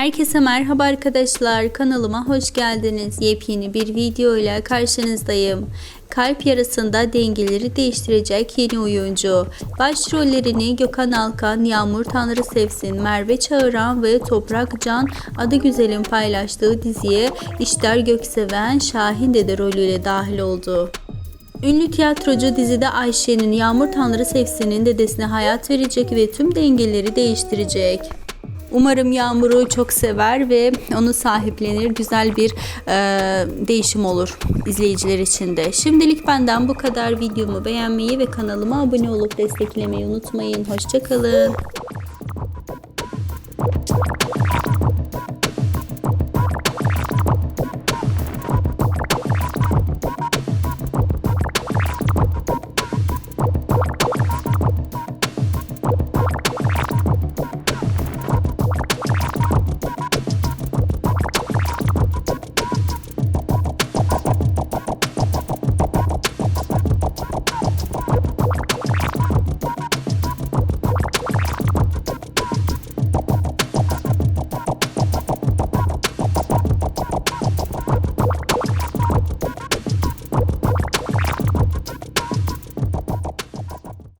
Herkese merhaba arkadaşlar. Kanalıma hoş geldiniz. Yepyeni bir video ile karşınızdayım. Kalp yarasında dengeleri değiştirecek yeni oyuncu. Başrollerini Gökhan Alkan, Yağmur Tanrı Sevsin, Merve Çağıran ve Toprak Can adı güzelin paylaştığı diziye İşler Gökseven Şahin Dede rolüyle dahil oldu. Ünlü tiyatrocu dizide Ayşe'nin Yağmur Tanrı Sevsin'in dedesine hayat verecek ve tüm dengeleri değiştirecek. Umarım Yağmur'u çok sever ve onu sahiplenir. Güzel bir e, değişim olur izleyiciler için de. Şimdilik benden bu kadar. Videomu beğenmeyi ve kanalıma abone olup desteklemeyi unutmayın. Hoşçakalın.